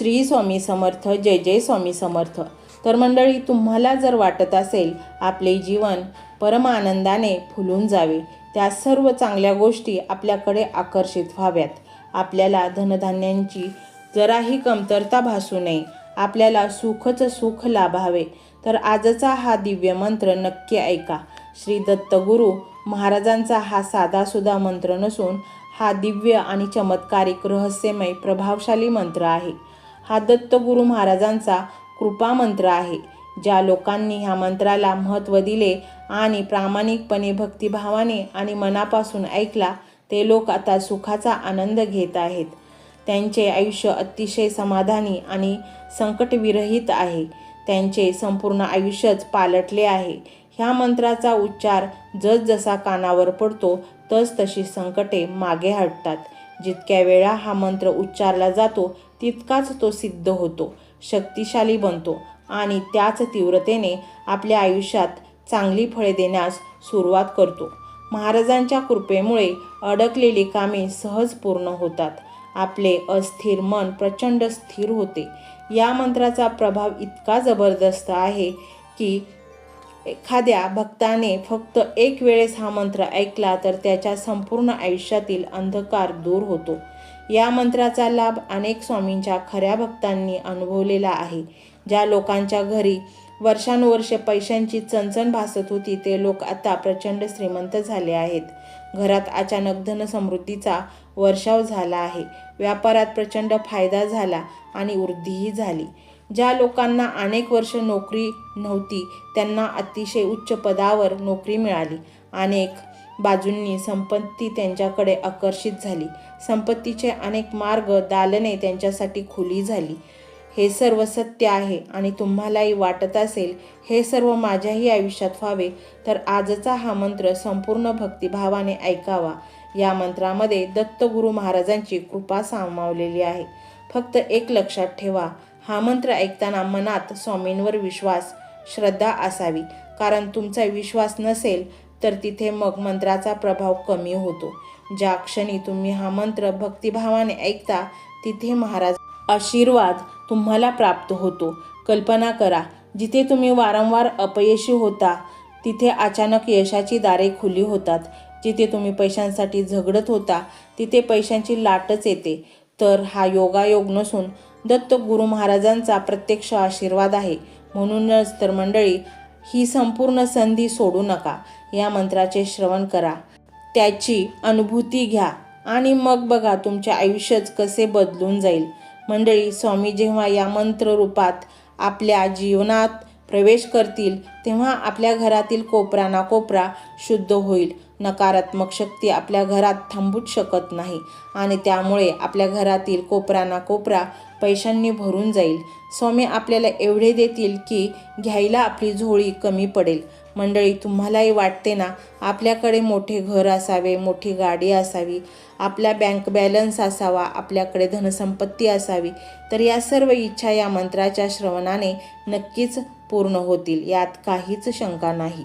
श्री स्वामी समर्थ जय जय स्वामी समर्थ. तर मंडळी तुम्हाला जर वाटत असेल आपले जीवन परम आनंदाने फुलून जावे त्या सर्व चांगल्या गोष्टी आपल्याकडे आकर्षित व्हाव्यात. आपल्याला धनधान्यांची जराही कमतरता भासू नये. आपल्याला सुखच सुख लाभावे. तर आजचा हा दिव्य मंत्र नक्की ऐका. श्री दत्तगुरू महाराजांचा हा साधासुधा मंत्र नसून हा दिव्य आणि चमत्कारिक रहस्यमय प्रभावशाली मंत्र आहे. हा दत्तगुरू महाराजांचा कृपा मंत्र आहे ज्या लोकांनी ह्या मंत्राला महत्त्व दिले आणि प्रामाणिकपणे भक्तिभावाने आणि मनापासून ऐकला ते लोक आता सुखाचा आनंद घेत आहेत. त्यांचे आयुष्य अतिशय समाधानी आणि संकटविरहित आहे. त्यांचे संपूर्ण आयुष्यच पालटले आहे. ह्या मंत्राचा उच्चार जसजसा कानावर पडतो तस तशी संकटे मागे हटतात. जितक्या वेळा हा मंत्र उच्चारला जातो तितकाच तो सिद्ध होतो शक्तिशाली बनतो आणि त्याच तीव्रतेने आपल्या आयुष्यात चांगली फळे देण्यास सुरुवात करतो. महाराजांच्या कृपेमुळे अडकलेली कामे सहज पूर्ण होतात. आपले अस्थिर मन प्रचंड स्थिर होते. या मंत्राचा प्रभाव इतका जबरदस्त आहे की एखाद्या भक्ताने फक्त एक वेळेस हा मंत्र ऐकला तर त्याच्या संपूर्ण आयुष्यातील अंधकार दूर होतो. या मंत्राचा लाभ अनेक स्वामींच्या खऱ्या भक्तांनी अनुभवलेला आहे. ज्या लोकांच्या घरी वर्षानुवर्षे पैशांची चणचण भासत होती ते लोक आता प्रचंड श्रीमंत झाले आहेत. घरात अचानक धनसमृद्धीचा वर्षाव झाला आहे. व्यापारात प्रचंड फायदा झाला आणि वृद्धीही झाली. ज्या लोकांना अनेक वर्ष नोकरी नव्हती त्यांना अतिशय उच्च पदावर नोकरी मिळाली. अनेक बाजूंनी संपत्ती त्यांच्याकडे आकर्षित झाली. संपत्तीचे अनेक मार्ग दालने त्यांच्यासाठी खुली झाली. हे सर्व सत्य आहे आणि तुम्हालाही वाटत असेल हे सर्व माझ्याही आयुष्यात व्हावे तर आजचा हा मंत्र संपूर्ण भक्तिभावाने ऐकावा. या मंत्रामध्ये दत्तगुरू महाराजांची कृपा सामावलेली आहे. फक्त एक लक्षात ठेवा हा मंत्र ऐकताना मनात स्वामींवर विश्वास श्रद्धा असावी. कारण तुमचा विश्वास नसेल तर तिथे मग मंत्राचा प्रभाव कमी होतो. ज्या क्षणी तुम्ही हा मंत्र भक्तिभावाने ऐकता तिथे महाराज आशीर्वाद तुम्हाला प्राप्त होतो. कल्पना करा जिथे तुम्ही वारंवार अपयशी होता तिथे अचानक यशाची दारे खुली होतात. जिथे तुम्ही पैशांसाठी झगडत होता तिथे पैशांची लाटच येते. तर हा योगायोग नसून दत्त गुरु महाराजांचा प्रत्यक्ष आशीर्वाद आहे. म्हणूनच तर मंडळी ही संपूर्ण संधी सोडू नका. या मंत्राचे श्रवण करा. त्याची अनुभूती घ्या आणि मग बघा तुमचे आयुष्यच कसे बदलून जाईल. मंडळी स्वामी जेव्हा या मंत्र रूपात आपल्या जीवनात प्रवेश करतील तेव्हा आपल्या घरातील कोपरा ना कोपरा शुद्ध होईल. नकारात्मक शक्ती आपल्या घरात थांबूच शकत नाही आणि त्यामुळे आपल्या घरातील कोपरा ना कोपरा पैशांनी भरून जाईल. स्वामी आपल्याला एवढे देतील की घ्यायला आपली झोळी कमी पडेल. मंडळी तुम्हालाही वाटते ना आपल्याकडे मोठे घर असावे मोठी गाडी असावी आपला बँक बॅलन्स असावा आपल्याकडे धनसंपत्ती असावी तर या सर्व इच्छा या मंत्राच्या श्रवणाने नक्कीच पूर्ण होतील यात काहीच शंका नाही.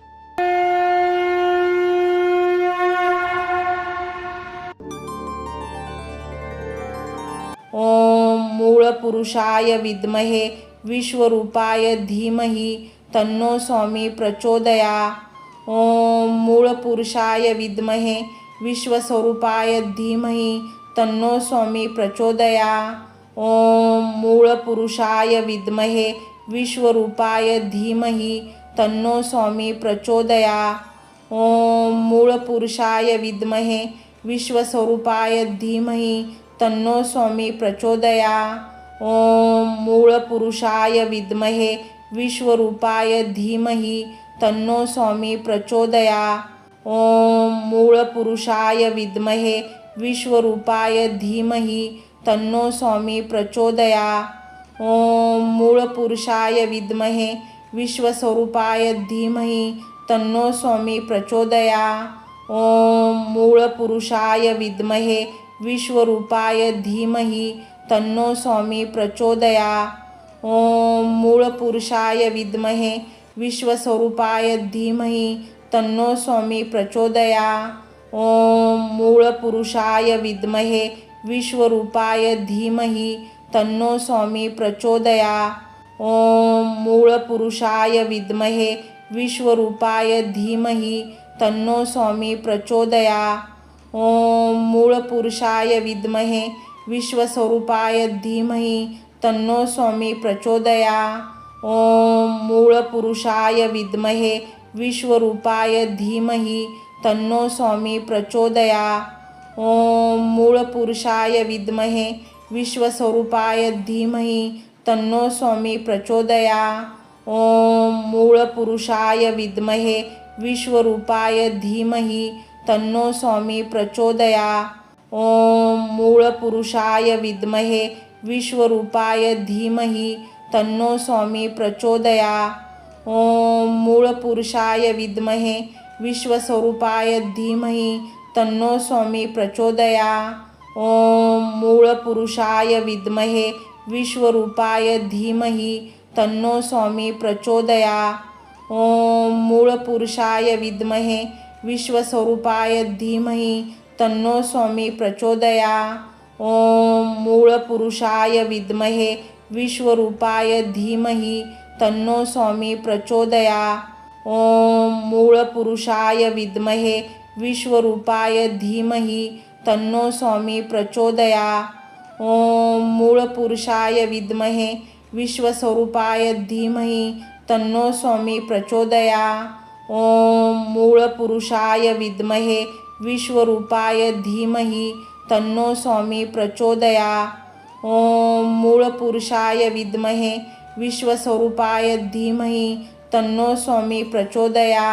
पुरुषाय विद्महे विश्वरूपाय धीमहि तन्नो स्वामी प्रचोदया। ओम मूळपुरुषाय विद्महे विश्वस्वरूपाय धीमहि तन्नो स्वामी प्रचोदया। ओम मूळपुरुषाय विद्महे विश्वरूपाय धीमहि तन्नो स्वामी प्रचोदया। ओम मूळपुरुषाय विद्महे विश्वस्वरूपाय धीमहि तन्नो स्वामी प्रचोदया। ओम मूळपुरुषाय विद्महे विश्वरूपाय धीमहि तन्नो स्वामी प्रचोदया। ओम मूळपुरुषाय विद्महे विश्वरूपाय धीमहि तन्नो स्वामी प्रचोदया। ओम मूळपुरुषाय विद्महे विश्वस्वरूपाय धीमहि तन्नो स्वामी प्रचोदया। ओम मूळपुरुषाय विद्महे विश्वरूपाय धीमहि तन्नो स्वामी प्रचोदया। ओम मूळपुरुषाय विद्महे विश्वस्वरूपाय धीमहि तन्नो स्वामी प्रचोदया। ओम मूळपुरुषाय विद्महे विश्वरूपाय धीमहि तन्नो स्वामी प्रचोदया। ओम मूळपुरुषाय विद्महे विश्वरूपाय धीमहि तन्नो स्वामी प्रचोदया। ओम मूळपुरुषाय विद्महे विश्वस्वरूपाय धीमहि तन्नो स्वामी प्रचोदया। ओम मूळपुरुषाय विद्महे विश्वरूपाय धीमहि तन्नो स्वामी प्रचोदया। ओम मूळपुरुषाय विद्महे विश्वस्वरूपाय धीमहि तन्नो स्वामी प्रचोदया। ओम मूळपुरुषाय विद्महे विश्वरूपाय धीमहि तन्नो स्वामी प्रचोदया। ओम मूळपुरुषाय विद्महे विश्वरूपाय धीमहि तन्नो स्वामी प्रचोदया। ओम मूळपुरुषाय विद्महे विश्वस्वरूपाय धीमहि तन्नो स्वामी प्रचोदया। ओम मूळपुरुषाय विद्महे विश्वरूपाय धीमहि तन्नो स्वामी प्रचोदया। ओम मूळपुरुषाय विद्महे विश्वस्वरूपाय धीमहि तन्नो स्वामी प्रचोदया। ओम मूळपुरुषाय विद्महे विश्वरूपाय धीमहि तन्नो स्वामी प्रचोदया। ओम मूळपुरुषाय विद्महे विश्वरूपाय धीमहि तन्नो स्वामी प्रचोदया। ओम मूळपुरुषाय विद्महे विश्वस्वरूपाय धीमहि तन्नो स्वामी प्रचोदया। ओम मूळपुरुषाय विद्महे विश्वरूपाय धीमहि तन्नो स्वामी प्रचोदया। ओम मूळपुरुषाय विद्महे विश्वस्वरूपाय धीमहि तन्नो स्वामी प्रचोदया।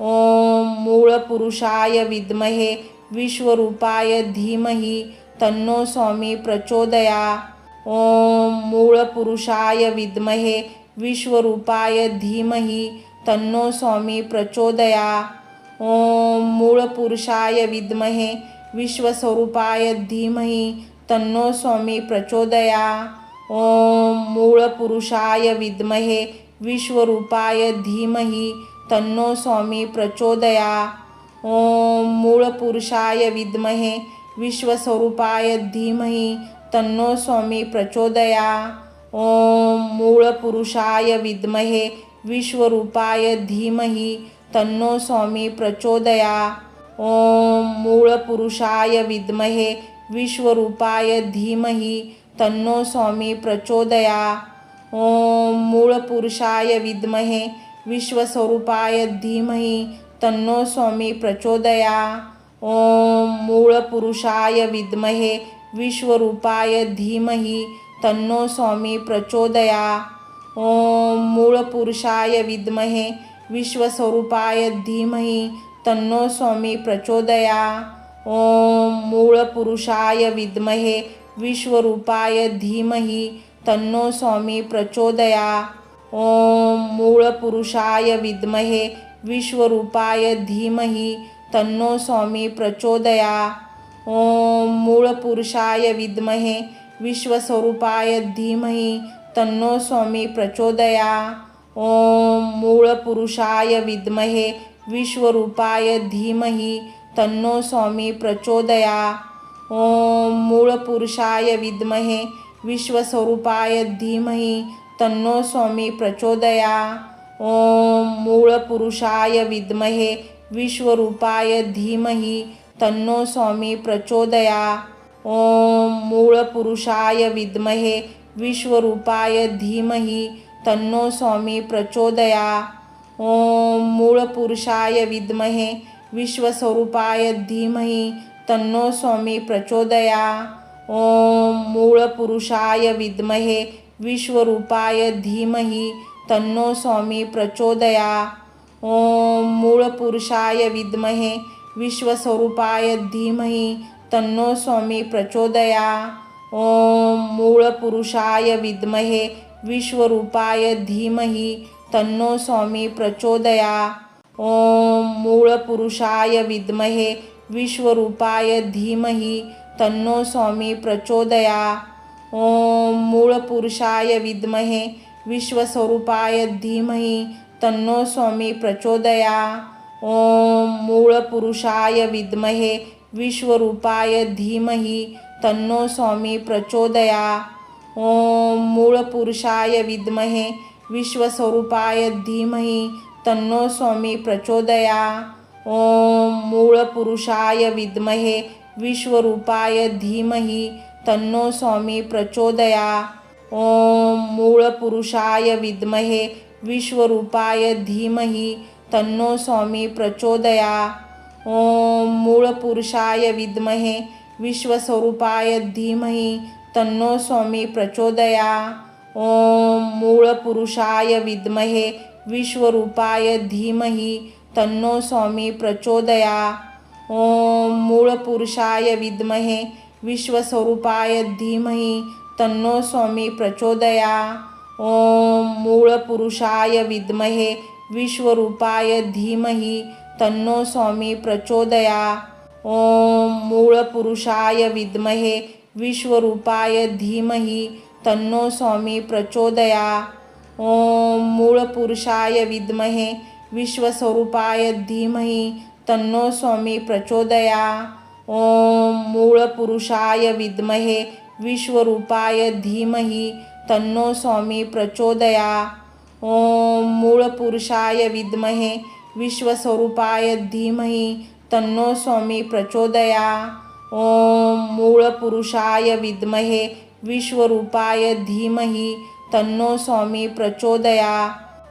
ओम मूळपुरुषाय विद्महे विश्वरूपाय धीमहि तन्नो स्वामी प्रचोदया। ओम मूळपुरुषाय विद्महे विश्वरूपाय धीमहि तन्नो स्वामी प्रचोदया। ओम मूळपुरुषाय विद्महे विश्वस्वरूपाय धीमहि तन्नो स्वामी प्रचोदया। ओम मूळपुरुषाय विद्महे विश्वरूपाय धीमहि तन्नो स्वामी प्रचोदया। ओम मूळपुरुषाय विद्महे विश्वस्वरूपाय धीमहि तन्नो स्वामी प्रचोदया। ओम मूळपुरुषाय विद्महे विश्वरूपाय धीमहि तन्नो स्वामी प्रचोदया। ओम मूळपुरुषाय विद्महे विश्वरूपाय धीमहि तन्नो स्वामी प्रचोदया। ओम मूळपुरुषाय विद्महे विश्वस्वरूपाय धीमहि तन्नो स्वामी प्रचोदया। ओम मूळपुरुषाय विद्महे विश्वरूपाय धीमहि तन्नो स्वामी प्रचोदया। ओम मूळपुरुषाय विद्महे विश्वस्वरूपाय धीमहि तन्नो स्वामी प्रचोदया। ओम मूळपुरुषाय विद्महे विश्वरूपाय धीमहि तन्नो स्वामी प्रचोदया। ओम मूळपुरुषाय विद्महे विश्वरूपाय धीमहि तन्नो स्वामी प्रचोदया। ओम मूळपुरुषाय विद्महे विश्वस्वरूपाय धीमहि तन्नो स्वामी प्रचोदया। ओम मूळपुरुषाय विद्महे विश्वरूपाय धीमहि तन्नो स्वामी प्रचोदया। ओम मूळपुरुषाय विद्महे विश्वस्वरूपाय धीमहि तन्नो स्वामी प्रचोदया। ओम मूळ पुरुषाय विद्महे विश्वरूपाय धीमहि तन्नो स्वामी प्रचोदया। ओम मूळ पुरुषाय विद्महे विश्वरूपाय धीमहि तन्नो स्वामी प्रचोदया। ओम मूळ पुरुषाय विद्महे विश्वस्वरूपाय धीमहि तन्नो स्वामी प्रचोदया। ओम मूळ पुरुषाय विद्महे विश्वरूपाय धीमहि तन्नो स्वामी प्रचोदया। ओम मूळ पुरुषाय विद्महे विश्वस्वरूपाय धीमहि तन्नो स्वामी प्रचोदया। ओम मूळ पुरुषाय विद्महे विश्वरूपाय धीमहि तन्नो स्वामी प्रचोदया। ओम मूळ पुरुषाय विद्महे विश्वरूपाय धीमहि तन्नो स्वामी प्रचोदया। ओम मूळ पुरुषाय विद्महे विश्वस्वरूपाय धीमहि तन्नो स्वामी प्रचोदया। ओम मूळ पुरुषाय विद्महे विश्वरूपाय धीमहि तन्नो स्वामी प्रचोदया। ओम मूळ पुरुषाय विद्महे विश्वस्वरूपाय धीमहि तन्नो स्वामी प्रचोदया। ओम मूळ पुरुषाय विद्महे विश्वरूपाय धीमहि तन्नो स्वामी प्रचोदया। ओम मूळ पुरुषाय विद्महे विश्वरूपाय धीमहि तन्नो स्वामी प्रचोदया। ओम मूळ पुरुषाय विद्महे विश्वस्वरूपाय धीमहि तन्नो स्वामी प्रचोदया। ओम मूळ पुरुषाय विद्महे विश्वरूपाय धीमहि तन्नो स्वामी प्रचोदया। ओम मूळ पुरुषाय विद्महे विश्वस्वरूपाय धीमहि तन्नो स्वामी प्रचोदया। ओम मूळ पुरुषाय विद्महे विश्वरूपाय धीमहि तन्नो स्वामी प्रचोदया। ओम मूळ पुरुषाय विद्महे विश्वरूपाय धीमहि तन्नो स्वामी प्रचोदया। मूल पुरुषाय विद्महे विश्वस्वरूपाय धीमहि तन्नो स्वामी प्रचोदया। ओम मूळ पुरुषाय विद्महे विश्वरूपाय धीमहि तन्नो स्वामी प्रचोदया। ओम मूळ पुरुषाय विद्महे विश्वस्वरूपाय धीमहि तन्नो स्वामी प्रचोदया। ओम मूळ पुरुषाय विद्महे विश्वरूपाय धीमहि तन्नो स्वामी प्रचोदया।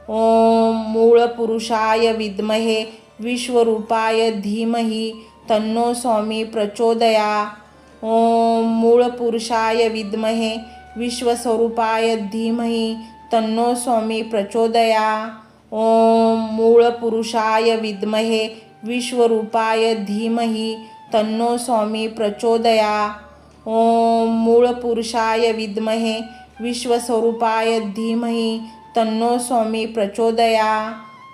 ओम मूळ पुरुषाय विद्महे विश्वरूपाय धीमहि तन्नो स्वामी प्रचोदया। ओम मूळ पुरुषाय विद्महे विश्वस्वरूपाय धीमहि तन्नो स्वामी प्रचोदया। ओम मूळ पुरुषाय विद्महे विश्वरूपाय धीमहि तन्नो स्वामी प्रचोदया। ओम मूळ पुरुषाय विद्महे विश्वस्वरूपाय धीमहि तन्नो स्वामी प्रचोदया।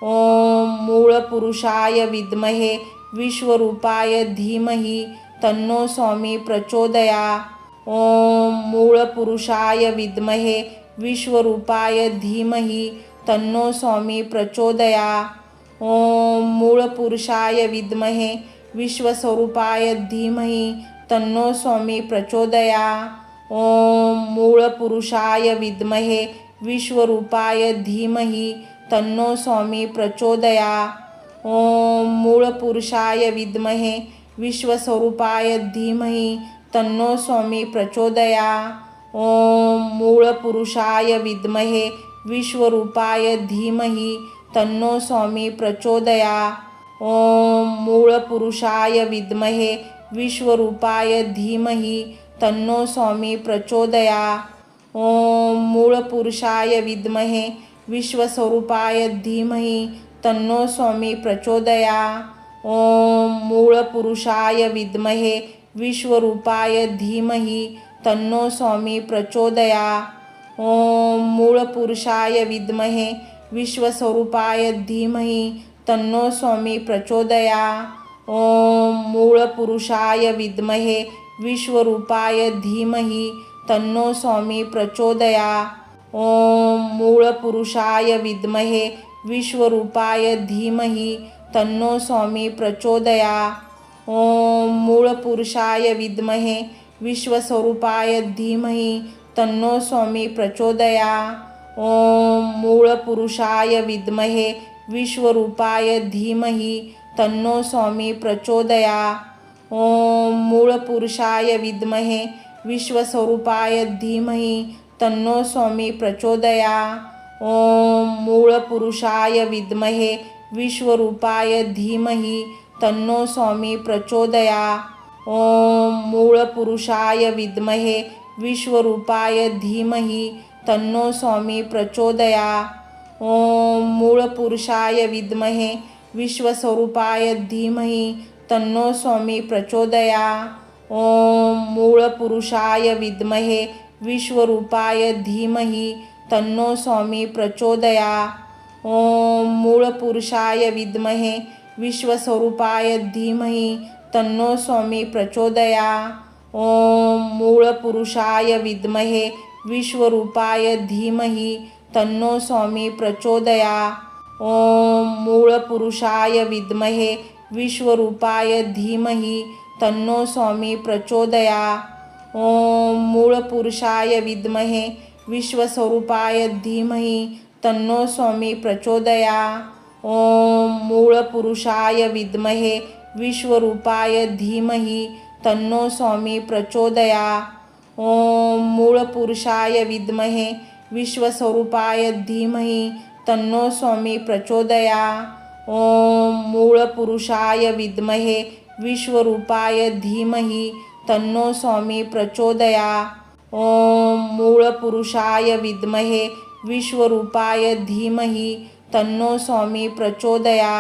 ओम मूळ पुरुषाय विद्महे विश्वरूपाय धीमहि तन्नो स्वामी प्रचोदया। ओम मूळ पुरुषाय विद्महे विश्वरूपाय धीमहि तन्नो स्वामी प्रचोदया। ओम मूळ पुरुषाय विद्महे विश्वस्वरूपाय धीमहि तन्नो स्वामी प्रचोदया। ओम मूळ पुरुषाय विद्महे विश्वरूपाय धीमहि तन्नो स्वामी प्रचोदया। ओम मूळ पुरुषाय विद्महे विश्वस्वरूपाय धीमहि तन्नो स्वामी प्रचोदया। ओम मूळ पुरुषाय विद्महे विश्वरूपाय धीमहि तन्नो स्वामी प्रचोदया। ओम मूळ पुरुषाय विद्महे विश्वरूपाय धीमहि तन्नो स्वामी प्रचोदया। ओम मूळ पुरुषाय विद्महे विश्वस्वरूपाय धीमहि तन्नो स्वामी प्रचोदया। ओम मूळ पुरुषाय विद्महे विश्वरूपाय धीमहि तन्नो स्वामी प्रचोदया। ओम मूळ पुरुषाय विद्महे विश्वस्वरूपाय धीमहि तन्नो स्वामी प्रचोदया। ओम मूळ पुरुषाय विद्महे विश्वरूपाय धीमहि तन्नो स्वामी प्रचोदया। ओम मूळ पुरुषाय विद्महे विश्वरूपाय धीमहि तन्नो स्वामी प्रचोदया। ओम मूळ पुरुषाय विद्महे विश्वस्वरूपाय धीमहि तन्नो स्वामी प्रचोदया। ओम मूळपुरुषाय विद्महे विश्वरूपाय धीमहि तन्नो स्वामी प्रचोदया। ओम मूळपुरुषाय विद्महे विश्वस्वरूपाय धीमहि तन्नो स्वामी प्रचोदया। ओम मूळपुरुषाय विद्महे विश्वरूपाय धीमहि तन्नो स्वामी प्रचोदया। ओम मूळपुरुषाय विद्महे विश्वरूपाय धीमहि तन्नो स्वामी प्रचोदया। ओम मूळपुरुषाय विद्महे विश्वस्वरूपाय धीमहि तन्नो स्वामी प्रचोदया। ओम मूळपुरुषाय विद्महे विश्वरूपाय धीमहि तन्नो स्वामी प्रचोदया। ओम मूळपुरुषाय विद्महे विश्वस्वरूपाय धीमहि तन्नो स्वामी प्रचोदया। ओम मूळपुरुषाय विद्महे विश्वरूपाय धीमहि तन्नो स्वामी प्रचोदया। ओम मूळपुरुषाय विद्महे विश्वरूपाय धीमहि तन्नो स्वामी प्रचोदया। ओम मूळपुरुषाय विद्महे विश्वस्वरूपाय धीमहि तन्नो स्वामी प्रचोदया। ओम मूळपुरुषाय विद्महे विश्वरूपाय धीमहि तन्नो स्वामी प्रचोदया। ओम मूळपुरुषाय विद्महे विश्वस्वरूपाय धीमहि तन्नो स्वामी प्रचोदया। ओम मूळपुरुषाय विद्महे विश्वरूपाय धीमहि तन्नो स्वामी प्रचोदया। ओम मूळपुरुषाय विद्महे विश्वरूपाय धीमहि तन्नो स्वामी प्रचोदया।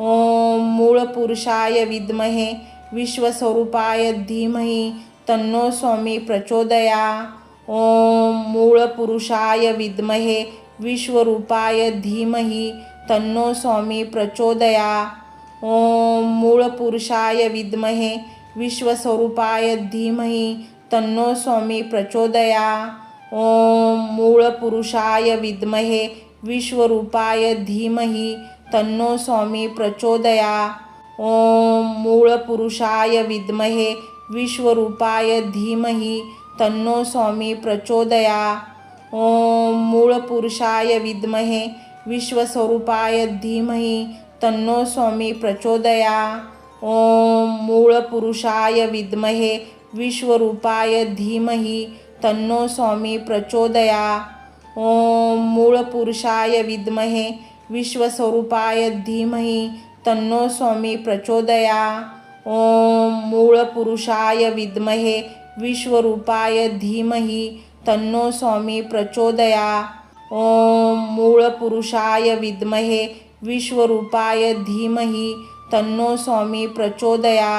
ओम मूळपुरुषाय विद्महे विश्वस्वरूपाय धीमहि तन्नो स्वामी प्रचोदया। ओम मूळपुरुषाय विद्महे विश्वरूपाय धीमहि तन्नो स्वामी प्रचोदया। ओम मूळपुरुषाय विद्महे विश्वस्वरूपाय धीमहि तन्नो स्वामी प्रचोदया। ओम मूळपुरुषाय विद्महे विश्वरूपाय धीमहि तन्नो स्वामी प्रचोदया। ओम मूळपुरुषाय विद्महे विश्वरूपाय धीमहि तन्नो स्वामी प्रचोदया। ओम मूळपुरुषाय विद्महे विश्वस्वरूपाय धीमहि तन्नो स्वामी प्रचोदया। ओम मूळपुरुषाय विद्महे विश्वरूपाय धीमहि तन्नो स्वामी प्रचोदया। ओम मूळपुरुषाय विद्महे विश्वस्वरूपाय धीमहि तन्नो स्वामी प्रचोदया। ओम मूळपुरुषाय विद्महे विश्वरूपाय धीमहि तन्नो स्वामी प्रचोदया। ओम मूळपुरुषाय विद्महे विश्वरूपाय धीमहि तन्नो स्वामी प्रचोदया।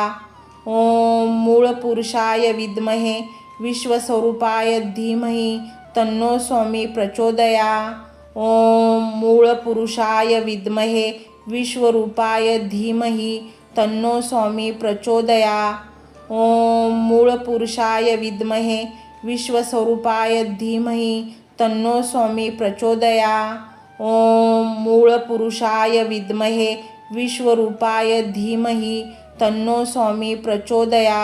ओम मूळपुरुषाय विद्महे विश्वस्वरूपाय धीमहि तन्नो स्वामी प्रचोदया। ओम मूळपुरुषाय विद्महे विश्वरूपाय धीमहि तन्नो स्वामी प्रचोदया। ओम मूळपुरुषाय विद्महे विश्वस्वरूपाय धीमहि तन्नो स्वामी प्रचोदया। ओम मूळपुरुषाय विद्महे विश्वरूपाय धीमहि तन्नो स्वामी प्रचोदया।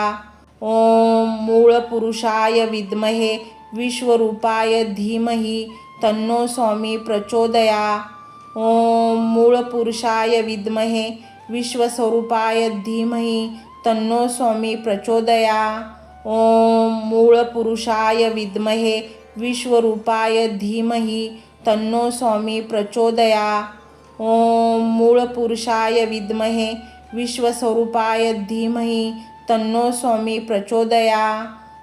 ओम मूळपुरुषाय विद्महे विश्वरूपाय धीमहि तन्नो स्वामी प्रचोदया। ओम मूळपुरुषाय विद्महे विश्वस्वरूपाय धीमहि तन्नो स्वामी प्रचोदया। ओम मूळपुरुषाय विद्महे विश्वरूपाय धीमहि तन्नो स्वामी प्रचोदया। ओम मूळपुरुषाय विद्महे विश्वस्वरूपाय धीमहि तन्नो स्वामी प्रचोदया।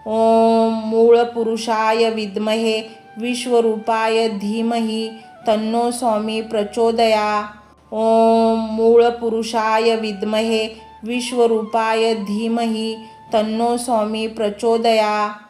ओम मूळपुरुषाय विद्महे विश्वरूपाय धीमहि तन्नो स्वामी प्रचोदया। ओम मूळपुरुषाय विद्महे विश्वरूपाय धीमहि तन्नो स्वामी प्रचोदया।